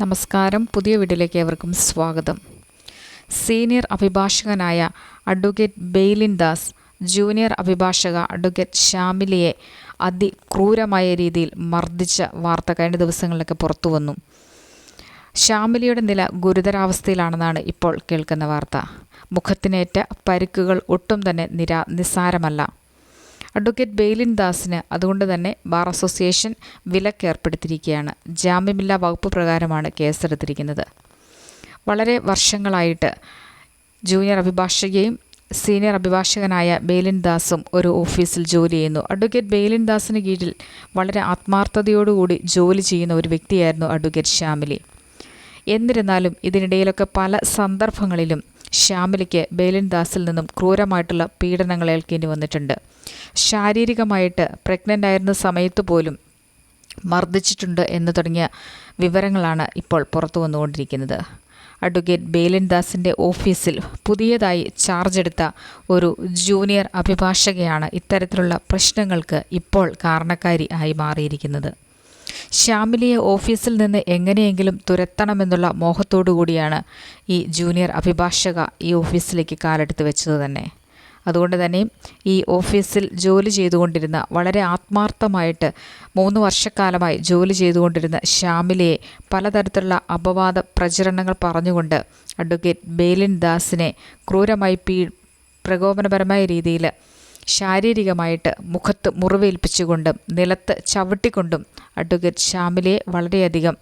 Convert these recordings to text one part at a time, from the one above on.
നമസ്കാരം. പുതിയ വീട്ടിലേക്ക് ഏവർക്കും സ്വാഗതം. സീനിയർ അഭിഭാഷകനായ അഡ്വക്കേറ്റ് ബെയ്ലിൻ ദാസ് ജൂനിയർ അഭിഭാഷക അഡ്വക്കേറ്റ് ഷാമിലിയെ അതിക്രൂരമായ രീതിയിൽ മർദ്ദിച്ച വാർത്ത കഴിഞ്ഞ ദിവസങ്ങളിലൊക്കെ പുറത്തു വന്നു. ഷാമിലിയുടെ നില ഗുരുതരാവസ്ഥയിലാണെന്നാണ് ഇപ്പോൾ കേൾക്കുന്ന വാർത്ത. മുഖത്തിനേറ്റ പരിക്കുകൾ ഒട്ടും തന്നെ നിരാ നിസ്സാരമല്ല. അഡ്വക്കേറ്റ് ബെയിലിൻ ദാസിന് അതുകൊണ്ട് തന്നെ ബാർ അസോസിയേഷൻ വിലക്ക് ഏർപ്പെടുത്തിയിരിക്കുകയാണ് ജാമ്യമില്ലാ വകുപ്പ് പ്രകാരമാണ് കേസെടുത്തിരിക്കുന്നത്. വളരെ വർഷങ്ങളായിട്ട് ജൂനിയർ അഭിഭാഷകയും സീനിയർ അഭിഭാഷകനായ ബെയിലിൻ ദാസും ഒരു ഓഫീസിൽ ജോലി ചെയ്യുന്നു. അഡ്വക്കേറ്റ് ബെയിലിൻ ദാസിന് കീഴിൽ വളരെ ആത്മാർത്ഥതയോടുകൂടി ജോലി ചെയ്യുന്ന ഒരു വ്യക്തിയായിരുന്നു അഡ്വക്കേറ്റ് ശ്യാമിലി. എന്നിരുന്നാലും ഇതിനിടയിലൊക്കെ പല സന്ദർഭങ്ങളിലും ശ്യാമിലിക്ക് ബേലിൻ ദാസിൽ നിന്നും ക്രൂരമായിട്ടുള്ള പീഡനങ്ങൾ ഏൽക്കേണ്ടി വന്നിട്ടുണ്ട്. ശാരീരികമായിട്ട് പ്രഗ്നന്റ് ആയിരുന്ന സമയത്ത് പോലും മർദ്ദിച്ചിട്ടുണ്ട് എന്ന് തുടങ്ങിയ വിവരങ്ങളാണ് ഇപ്പോൾ പുറത്തു വന്നുകൊണ്ടിരിക്കുന്നത്. അഡ്വക്കേറ്റ് ബേലിൻ ദാസിന്റെ ഓഫീസിൽ പുതിയതായി ചാർജ് എടുത്ത ഒരു ജൂനിയർ അഭിഭാഷകയാണ് ഇത്തരത്തിലുള്ള പ്രശ്നങ്ങൾക്ക് ഇപ്പോൾ കാരണക്കാരി ആയി മാറിയിരിക്കുന്നത്. ശ്യാമിലിയെ ഓഫീസിൽ നിന്ന് എങ്ങനെയെങ്കിലും തുരത്തണമെന്നുള്ള കൂടിയാണ് ഈ ജൂനിയർ അഭിഭാഷക ഈ ഓഫീസിലേക്ക് കാലെടുത്ത് വെച്ചത് തന്നെ. അതുകൊണ്ട് തന്നെ ഈ ഓഫീസിൽ ജോലി ചെയ്തുകൊണ്ടിരുന്ന വളരെ ആത്മാർത്ഥമായിട്ട് മൂന്ന് വർഷക്കാലമായി ജോലി ചെയ്തുകൊണ്ടിരുന്ന ശ്യാമിലയെ പലതരത്തിലുള്ള അപവാദ പ്രചരണങ്ങൾ പറഞ്ഞുകൊണ്ട് അഡ്വക്കേറ്റ് ബേലിൻ ദാസിനെ ക്രൂരമായി പീ പ്രകോപനപരമായ രീതിയിൽ ശാരീരികമായിട്ട് മുഖത്ത് മുറിവേൽപ്പിച്ചുകൊണ്ടും നിലത്ത് ചവിട്ടിക്കൊണ്ടും അഡ്വക്കേറ്റ് ശ്യാമിലെ വളരെയധികം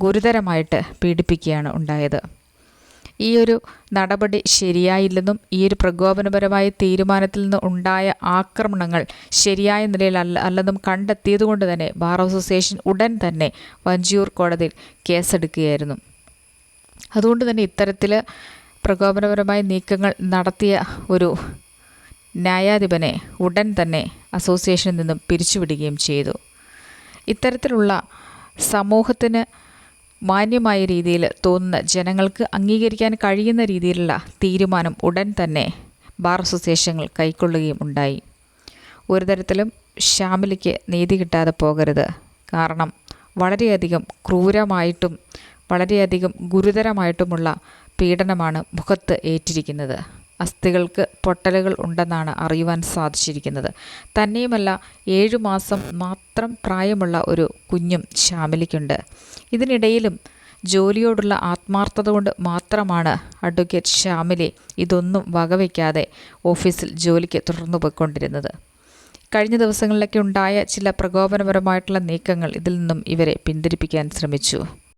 ഗുരുതരമായിട്ട് പീഡിപ്പിക്കുകയാണ് ഉണ്ടായത്. ഈ ഒരു നടപടി ശരിയായില്ലെന്നും ഈ ഒരു പ്രകോപനപരമായ തീരുമാനത്തിൽ നിന്ന് ഉണ്ടായ ആക്രമണങ്ങൾ ശരിയായ നിലയിൽ അല്ല അല്ലെന്നും കണ്ടെത്തിയതുകൊണ്ട് തന്നെ ബാർ അസോസിയേഷൻ ഉടൻ തന്നെ വഞ്ചിയൂർ കോടതിയിൽ കേസെടുക്കുകയായിരുന്നു. അതുകൊണ്ട് തന്നെ ഇത്തരത്തിൽ പ്രകോപനപരമായ നീക്കങ്ങൾ നടത്തിയ ഒരു ന്യായാധിപനെ ഉടൻ തന്നെ അസോസിയേഷനിൽ നിന്നും പിരിച്ചുവിടുകയും ചെയ്തു. ഇത്തരത്തിലുള്ള സമൂഹത്തിന് മാന്യമായ രീതിയിൽ തോന്നുന്ന ജനങ്ങൾക്ക് അംഗീകരിക്കാൻ കഴിയുന്ന രീതിയിലുള്ള തീരുമാനം ഉടൻ തന്നെ ബാർ അസോസിയേഷനുകൾ കൈക്കൊള്ളുകയും ഉണ്ടായി. ഒരു തരത്തിലും ഷാമിലിക്ക് നീതി കിട്ടാതെ പോകരുത്. കാരണം വളരെയധികം ക്രൂരമായിട്ടും വളരെയധികം ഗുരുതരമായിട്ടുമുള്ള പീഡനമാണ് മുഖത്ത് ഏറ്റിരിക്കുന്നത്. അസ്ഥികൾക്ക് പൊട്ടലുകൾ ഉണ്ടെന്നാണ് അറിയുവാൻ സാധിച്ചിരിക്കുന്നത്. തന്നെയുമല്ല ഏഴു മാസം മാത്രം പ്രായമുള്ള ഒരു കുഞ്ഞും ശ്യാമിലിക്കുണ്ട്. ഇതിനിടയിലും ജോലിയോടുള്ള ആത്മാർത്ഥത കൊണ്ട് മാത്രമാണ് അഡ്വക്കേറ്റ് ശ്യാമിലെ ഇതൊന്നും വകവയ്ക്കാതെ ഓഫീസിൽ ജോലിക്ക് തുടർന്നു പോയിക്കൊണ്ടിരുന്നത്. കഴിഞ്ഞ ദിവസങ്ങളിലൊക്കെ ഉണ്ടായ ചില പ്രകോപനപരമായിട്ടുള്ള നീക്കങ്ങൾ ഇതിൽ നിന്നും ഇവരെ പിന്തിരിപ്പിക്കാൻ ശ്രമിച്ചു.